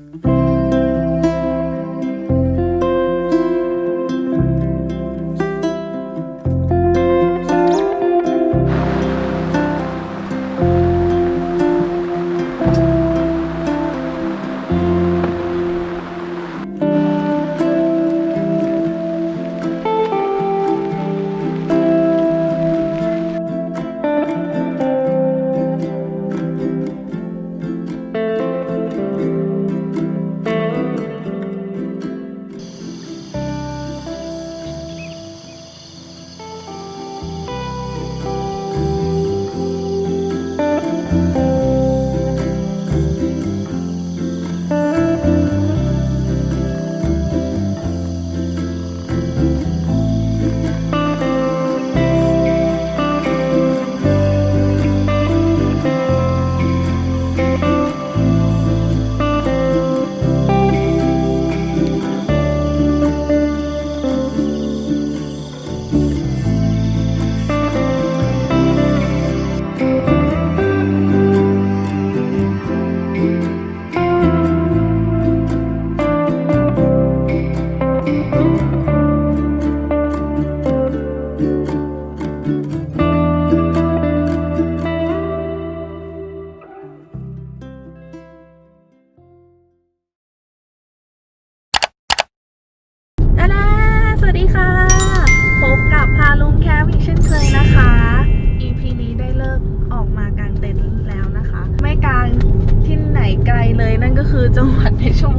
ดา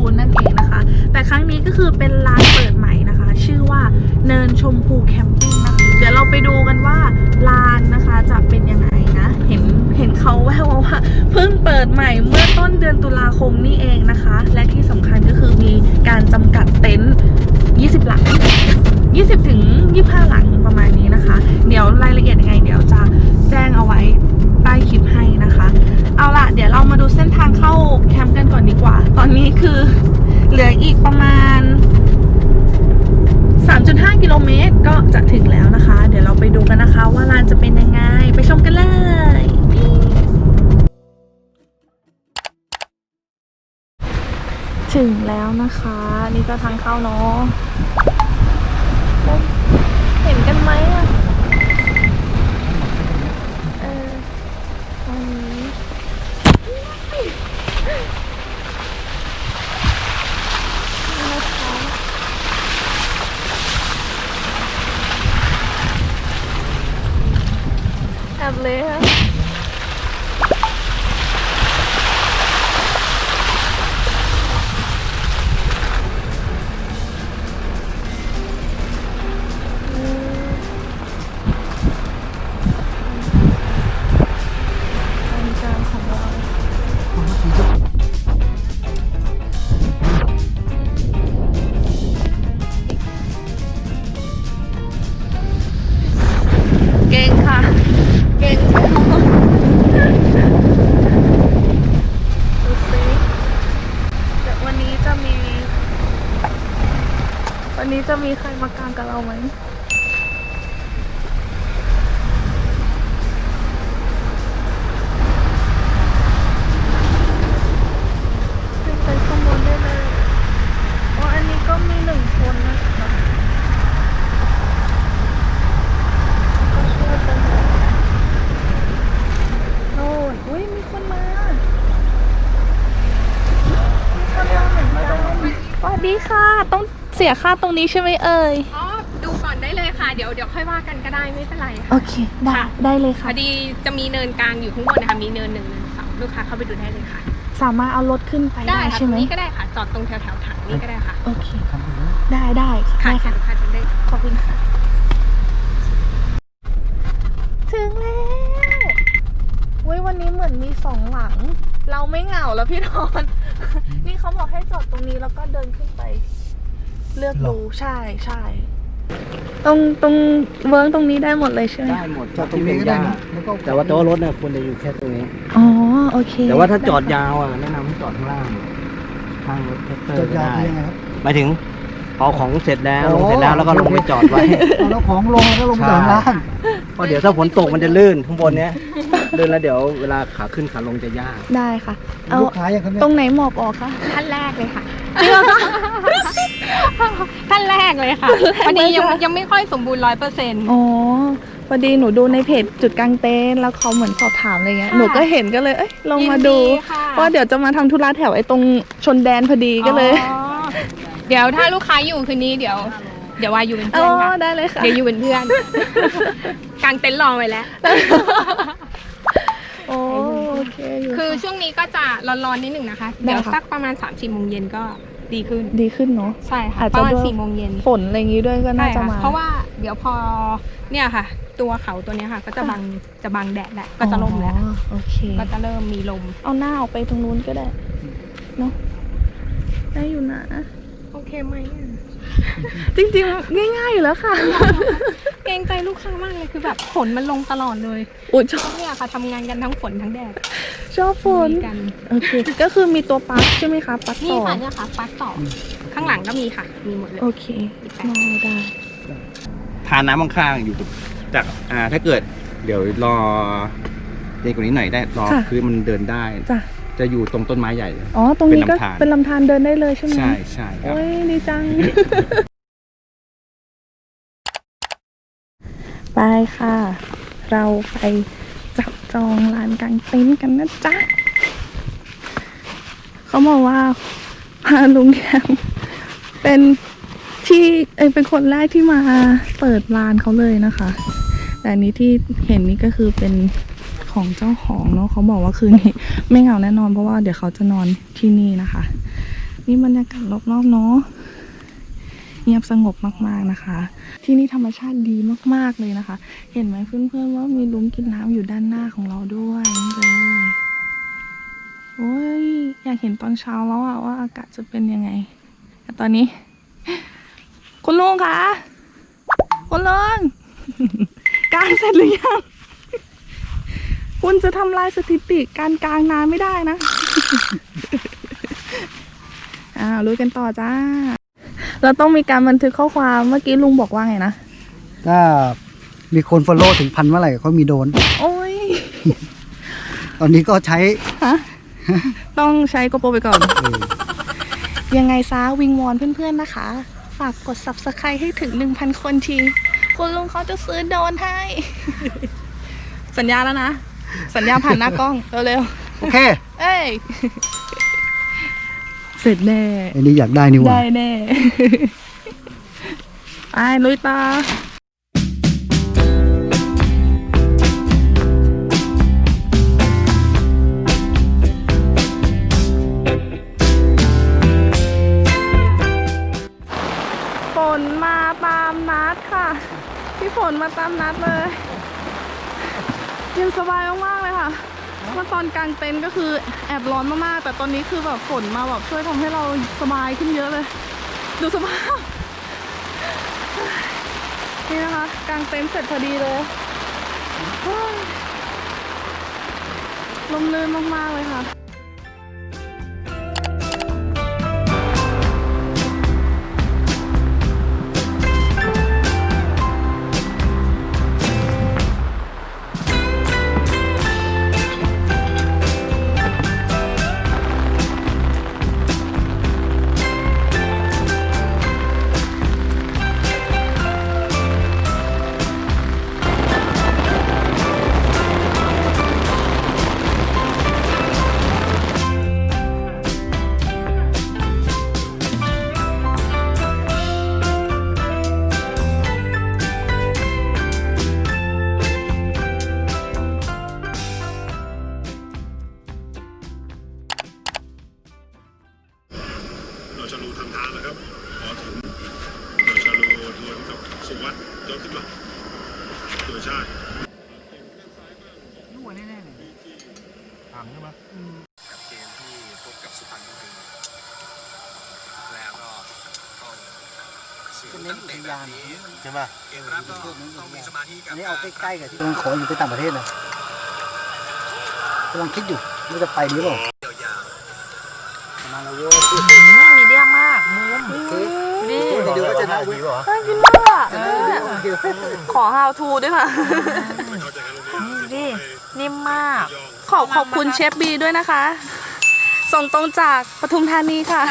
พชรบูรณ์นั่นเองนะคะ แต่ครั้งนี้ก็คือเป็นร้านเปิดใหม่นะคะ ชื่อว่าเนินชมพูแคมปิ้งนะคะเดี๋ยวเราไปดูกันว่าร้านนะคะจะเป็นยังไงนะ เห็นเห็นเขาแววว่าเพิ่งเปิดใหม่เมื่อต้นเดือนตุลาคมนี่เองนะคะ และที่สำคัญก็คือมีการจำกัดเต็นท์20 หลัง 20 ถึง 25 หลัง จะถึงแล้วนะคะ เดี๋ยวเราไปดูกันนะคะ ว่าลานจะเป็นยังไง ไปชมกันเลย ถึงแล้วนะคะ นี่ก็ทางเข้าเนาะ สียค่าตรงนี้ใช่ไหมเอ่ย อ๋อ ดูก่อนได้เลยค่ะ เดี๋ยวเดี๋ยวค่อยว่ากันก็ได้ไม่เป็นไรโอค่ะเค ได้ได้เลยพค่ะ อดีจะมีเนินกลางอยู่ข้างบนนะคะ มีเนินหนึ่งเนินสองลูกค้าเข้าไปดูได้เลยค่ะ สามารถเอารถขึ้นไปได้ค่ะใช่ตรไหมงนี้ก็ได้ค่ะ จอดตรงแถวแถวๆถังนี้ก็ได้ค่ะ โอเค ได้ได้ค่ะค่ะได้ค่ะค่ะ ลูกค้าจะได้ขอบคุณค่ะ ถึงแล้วเว้ยวันนี้เหมือนมีสองหลัง เราไม่เหงาแล้วพี่นอน นี่เขาบอกให้จอดตรงนี้แล้วก็เดินขึ้นไป เลือกดูใช่ใช่ตรงตรงเวิร์กตรงนี้ได้หมดเลยใช่ไหมได้หมดจอดตรงนี้ก็ได้นะแต่ว่าโต๊ะรถเนี่ยควรจะอยู่แค่ตรงนี้ อ๋อโอเค แต่ว่าถ้าจอดยาวอะแนะนำให้จอดข้างล่างข้างรถแท็กเตอร์จอดก็ยาวได้คือยังไงครับหมายถึงเอาของเสร็จแล้วอ๋ลองเสร็จแล้วแล้วก็ลงไปจอดไว้เอาแล้วของลงแล้วก็ลงใช่จากล่างเพราะเดี๋ยวถ้าฝนตกมันจะลื่นข้างบนเนี้ยเดินแล้วเดี๋ยวเวลาขาขึ้นขาลงจะยากได้ค่ะ เอาลูกค้าอย่างเขาเนี่ยตรงไหนหมอบออกคะขั้นแรกเลยค่ะ ขั้นแรกเลยค่ะวันนี้ยังยังไม่ค่อยสมบูรณ์ร้อยเปอร์เซ็นต์อ๋อพอดีหนูดูในเพจจุดกลางเต็นท์แล้วเขาเหมือนสอบถามอะไรเงี้ยค่ะหนูก็เห็นก็เลยเอ้ยลองมาดูค่ะเพราะเดี๋ยวจะมาทำธุระแถวไอ้ตรงชนแดนพอดีก็เลยอ๋อเดี๋ยวถ้าลูกค้าอยู่คืนนี้เดี๋ยว เดี๋ยววาอยู่เป็นอ๋เพื่ออนค่ะได้เลยค่ะเดี๋ยวอยู่เป็นเพื่อนกางเต็นท์รอไว้แล้วโอโอเคอยู่คือช่วงนี้ก็จะร้อนๆนิดหนึ่งนะคะ เดี๋ยวได้ค่ะสักประมาณ3ามสี่โมงเย็นก็ ดีขึ้น ดีขึ้นเนาะ ใช่ค่ะอาจปจะระมาณด้วย สี่โมงเย็นฝนอะไรอย่างงี้ด้วยก็น่าใช่จะค่ะมา เพราะว่าเดี๋ยวพอเนี่ยค่ะ ตัวเขาตัวเนี้ยค่ะ ก็จะบังจะบังแดดแหละก็จะลมแล้ว อ๋อโอเค ก็จะเริ่มมีลม เอาหน้าออกไปตรงนู้นก็ได้เนาะได้อยู่นะ โอเคไหมอะจริงๆ ง่ายๆอยู่แล้วค่ะเกรงใจลูกค้ามากเลยคือแบบฝนมันลงตลอดเลยอุ้ยชอบเนี่ยค่ะทำงานกันทั้งฝนทั้งแดดชอบฝนมีกันโอเคก็คือมีตัวปลั๊กใช่ไหมคะปลั๊กนี่ต่อค่ะเนี่ยค่ะปลั๊กต่อข้างหลังก็มีค่ะ มีหมดเลยโอเคได้ได้ทานน้ำข้างๆอยู่จากอ่าถ้าเกิด เดี๋ยวรอเย็นกว่านี้หน่อยได้รอพื้นมันเดินได้จ้ะจะอยู่ตรงต้นไม้ใหญ่ อ๋อ ตรงนี้ก็เป็นลำธารเป็นลำธารเดินได้เลยใช่ไหมใช่ใช่ครับโอ้ยดีจัง ไปค่ะ เราไปจับจองลานกลางเต็นท์กันนะจ๊ะ เขาบอกว่าพาลุงแคมเป็นที่เอเป็นคนแรกที่มาเปิดลานเขาเลยนะคะ แต่นี้ที่เห็นนี่ก็คือเป็นของเจ้าของเนาะเขาบอกว่าคืนนี้ไม่เหงาแน่นอนเพราะว่าเดี๋ยวเขาจะนอนที่นี่นะคะ นี่บรรยากาศรอบๆเนาะ งียบสงบมากๆนะคะ ที่นี่ธรรมชาติดีมากๆเลยนะคะ เห็นไหมเพื่อนๆว่ามีลุงกินน้ำอยู่ด้านหน้าของเราด้วยนี่เลยโอ้ยอยากเห็นตอนเช้าแล้วอะว่าอากาศจะเป็นยังไงแต่ตอนนี้ คุณลุงคะคุณลุงการเสร็จหรือยัง คุณจะทำลายสถิติการกลางนานไม่ได้นะอ้าวรู้กันต่อจ้า เราต้องมีการบันทึกข้อความเมื่อกี้ลุงบอกว่าไงนะถ้ามีคนฟอลโล่ถึงพันเมื่อไหร่เขามีโดน โอ้ยตอนนี้ก็ใช้ฮะต้องใช้โกโปรไปก่อนเออยังไงซะวิงวอนเพื่อนๆนะคะ ฝากกด subscribe ให้ถึง 1,000 คนทีคุณลุงเขาจะซื้อโดรนให้ สัญญาแล้วนะ สัญญาผ่านหน้ากล้อง เร็วโอเคๆเอ้ย เสร็จแน่อันนี้อยากได้นี่หว่า ได้แน่ ไปลุยต่อฝนมาตามนัดค่ะ พี่ฝนมาตามนัดเลยเย็นสบายมากๆเลยค่ะ เมื่อตอนกลางเต็นท์ก็คือแอบร้อนมากๆ แต่ตอนนี้คือแบบฝนมาแบบช่วยทำให้เราสบายขึ้นเยอะเลย ดูสภาพ นี่นะคะกลางเต็นท์เสร็จพอดีเลยเฮ้ยลมลื่นมากๆเลยค่ะ ชะลูทำทางนะครับพอถึงเราชะลูทวนกับสุวัสดิ์ยกขึ้นมาตัวชาติกับเกมที่พบกับสุพรรณบุรีแล้วก็ต้องสื่อตั้งแต่แบบนี้ใช่ปะเกมรับก็ต้องมีสมาธิกับอันนี้เอาใกล้ๆกับที่กำลังขออยู่ไปต่างประเทศนะกำลังคิดอยู่ว่าจะไปหรือเปล่ายาวมา เดี๋ยวก็จะน่าวิวน่ากินมากอะขอ how to ด้วยค่ะไม่เข้าใจกันโรงเรียนดีไปนิ่มมาก ขอบขอบคุณเชฟบีด้วยนะคะ ส่งตรงจากปทุมธานีค่ะ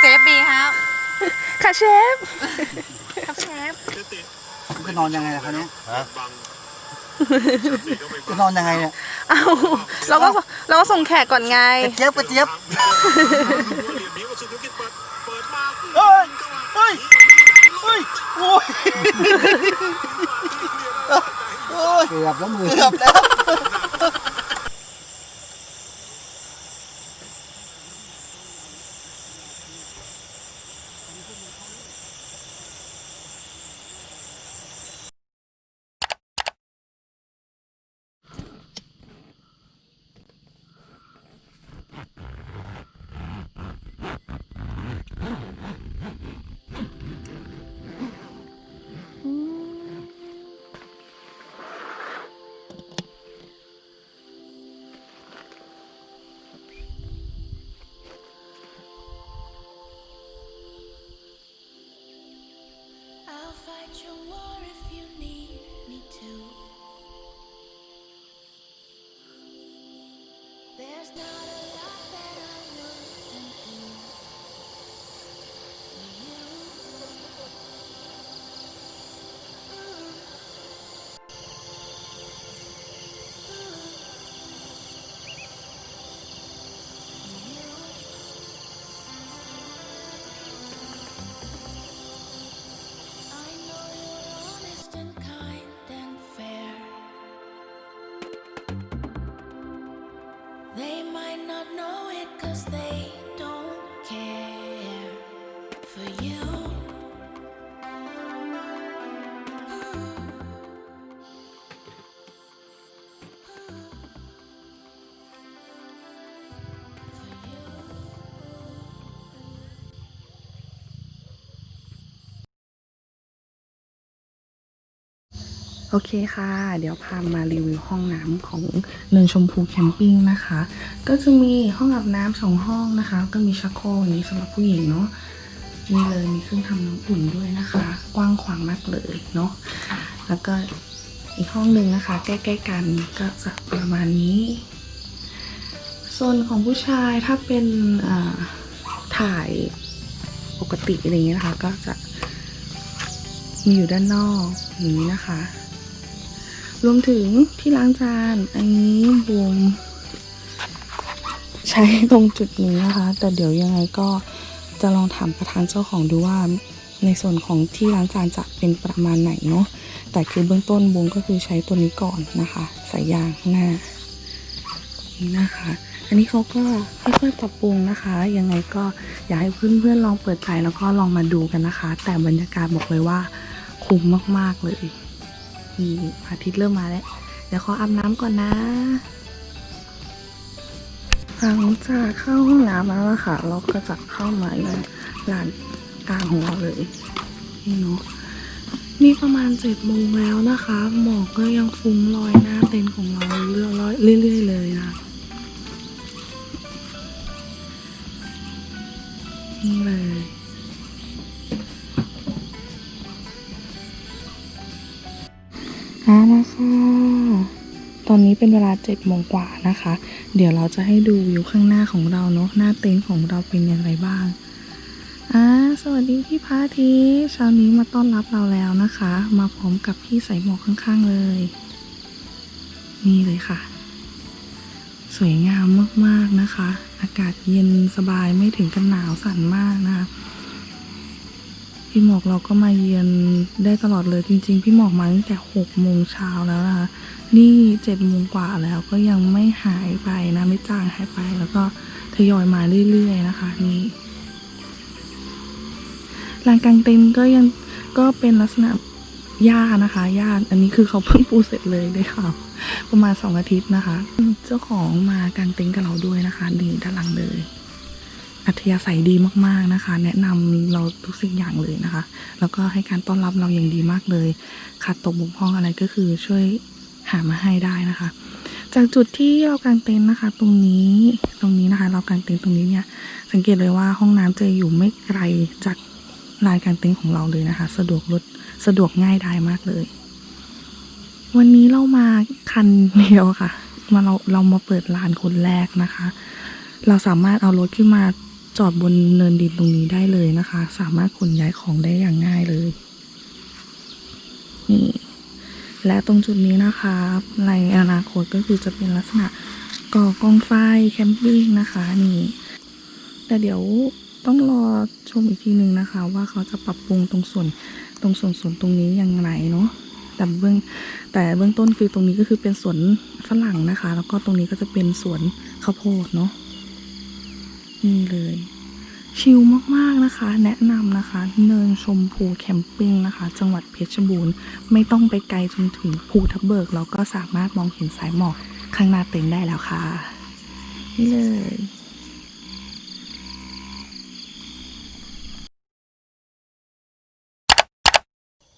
เซฟบีครับค่ะเชฟ ครับเชฟ จะนอนยังไงล่ะคะเนี้ยบังจะนอนยังไงเนี่ยเอาเราก็เราก็ส่งแขกก่อนไง กระเจี๊ยบกระเจี๊ยบเหลี่ย มนี้ก็สุดธุรกิจเปิดเปิดมาเฮ้ยเฮ้ยเฮ้ยโอ้ยโอ้ยเกือบแล้วมือ เกือบแล้ว โอเคค่ะ เดี๋ยวพามารีวิวห้องน้ำของเนินชมพูแคมปิ้งนะคะ ก็จะมีห้องอาบน้ำสองห้องนะคะ ก็มีชักโครกอย่างนี้สำหรับผู้หญิงเนาะนี่เลยมีเครื่องทำน้ำอุ่นด้วยนะคะ กว้างขวางมากเลยเนาะแล้วก็อีกห้องหนึ่งนะคะ ใกล้ ๆ กันก็จะประมาณนี้โซนของผู้ชายถ้าเป็นถ่ายปกติอะไรเงี้ยนะคะ ก็จะมีอยู่ด้านนอกอย่างนี้นะคะ รวมถึงที่ล้างจานอันนี้บูมใช้ตรงจุดนี้นะคะ แต่เดี๋ยวยังไงก็จะลองถามประธานเจ้าของดูว่า ในส่วนของที่ล้างจานจะเป็นประมาณไหนเนาะแต่คือเบื้องต้นบูมก็คือใช้ตัวนี้ก่อนนะคะใส่ยางข้างหน้านี่นะคะ อันนี้เขาก็ค่อยๆปรับปรุงนะคะ ยังไงก็อยากให้เพื่อนๆลองเปิดใจแล้วก็ลองมาดูกันนะคะ แต่บรรยากาศบอกเลยว่าคุ้มมากๆเลย นี่พระอาทิตย์เริ่มมาแล้ว เดี๋ยวขออาบน้ำก่อนนะ หลังจากเข้าห้องน้ำแล้วล่ะค่ะเราก็จะเข้ามาในลานกลางของเราเลยนี่เนาะนี่ประมาณเจ็ดโมงแล้วนะคะ หมอกก็ยังฟุ้งลอยหน้าเต็นท์ของเราเรื่อยๆเรื่อยๆเลยนะนี่เลย เอาละค่ะ ตอนนี้เป็นเวลาเจ็ดโมงกว่านะคะ เดี๋ยวเราจะให้ดูวิวข้างหน้าของเราเนาะ หน้าเต็นท์ของเราเป็นอย่างไรบ้างอ่าสวัสดีพี่พาทีเช้านี้มาต้อนรับเราแล้วนะคะ มาพร้อมกับพี่ใส่หมวกข้างๆเลย นี่เลยค่ะ สวยงามมากๆนะคะ อากาศเย็นสบายไม่ถึงกับหนาวสั่นมากนะคะ พี่หมอกเราก็มาเยือนได้ตลอดเลยจริง ๆ พี่หมอกมาตั้งแต่หกโมงเช้าแล้วนะคะนี่เจ็ดโมงกว่าแล้วก็ยังไม่หายไปนะไม่จางหายไป แล้วก็ทยอยมาเรื่อยๆนะคะนี่ลานกลางเต็นท์ก็ยังก็เป็นลักษณะหญ้านะคะหญ้าอันนี้คือเขาเพิ่งปูเสร็จเลยด้ค่ะ ประมาณสองอาทิตย์นะคะ เจ้าของมากางเต็นท์กับเราด้วยนะคะนี่ด้านหลังเลย อัธยาศัยดีมากๆนะคะ แนะนำเราทุกสิ่งอย่างเลยนะคะ แล้วก็ให้การต้อนรับเราอย่างดีมากเลยขาดตกบกพร่องอะไรก็คือช่วยหามาให้ได้นะคะ จากจุดที่เรากางเต็นท์นะคะ ตรงนี้ตรงนี้นะคะ เรากางเต็นท์ตรงนี้เนี่ยสังเกตเลยว่าห้องน้ำจะอยู่ไม่ไกลจากลานกางเต็นท์ของเราเลยนะคะ สะดวกรถสะดวกง่ายดายมากเลย วันนี้เรามาคันเดียวค่ะ มาเราเรามาเปิดร้านคนแรกนะคะ เราสามารถเอารถขึ้นมา จอดบนเนินดินตรงนี้ได้เลยนะคะ สามารถขนย้ายของได้อย่างง่ายเลยนี่และตรงจุดนี้นะคะในอนาคตก็คือจะเป็นลักษณะก่อกองไฟแคมปิ้งนะคะนี่แต่เดี๋ยวต้องรอชมอีกทีหนึ่งนะคะ ว่าเขาจะปรับปรุงตรงส่วนตรงส่วนส่วนตรงนี้อยังไงเนาะแต่เบื้องแต่เบื้องต้นคือตรงนี้ก็คือเป็นสวนฝรั่งนะคะ แล้วก็ตรงนี้ก็จะเป็นสวนข้าวโพดเนาะ นี่เลย ชิลมากๆนะคะ แนะนำนะคะ เนินชมพูแคมปิ้งนะคะ จังหวัดเพชรบูรณ์ ไม่ต้องไปไกลจนถึงภูทับเบิกเราก็สามารถมองเห็นสายหมอกข้างหน้าเต็นท์ได้แล้วค่ะ นี่เลย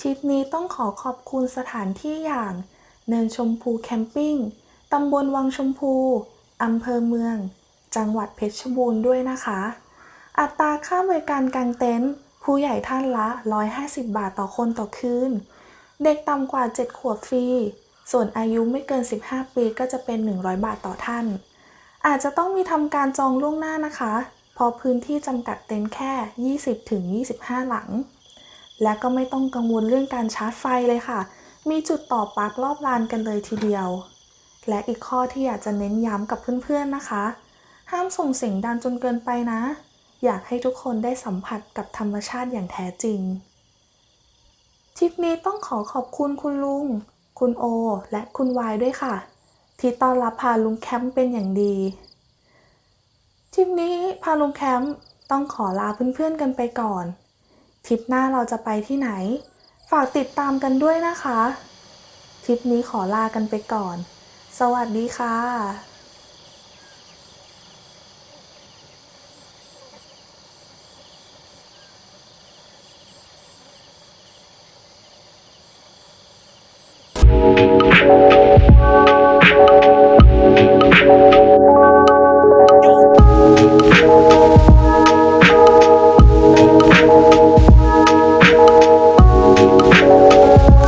ทริปนี้ต้องขอขอบคุณสถานที่อย่าง เนินชมพูแคมปิ้ง ตำบลวังชมพู อำเภอเมือง จังหวัดเพชรบูรณ์ด้วยนะคะ อัตราค่าบริการกางเต็นท์ผู้ใหญ่ท่านละ 150 บาทต่อคนต่อคืน เด็กต่ำกว่า 7 ขวบฟรี ส่วนอายุไม่เกิน 15 ปีก็จะเป็น 100 บาทต่อท่าน อาจจะต้องมีทำการจองล่วงหน้านะคะเพราะพื้นที่จำกัดเต็นท์แค่ 20-25 หลัง และก็ไม่ต้องกังวลเรื่องการชาร์จไฟเลยค่ะ มีจุดต่อปลั๊กรอบลานกันเลยทีเดียว และอีกข้อที่อยากจะเน้นย้ำกับเพื่อนๆนะคะ ห้ามส่งเสียงดังจนเกินไปนะ อยากให้ทุกคนได้สัมผัสกับธรรมชาติอย่างแท้จริงทริปนี้ต้องขอขอบคุณคุณลุง คุณโอ และคุณวายด้วยค่ะ ที่ต้อนรับพาลุงแคมป์เป็นอย่างดีทริปนี้พาลุงแคมป์ต้องขอลาเพื่อนๆกันไปก่อนทริปหน้าเราจะไปที่ไหน ฝากติดตามกันด้วยนะคะทริปนี้ขอลากันไปก่อน สวัสดีค่ะ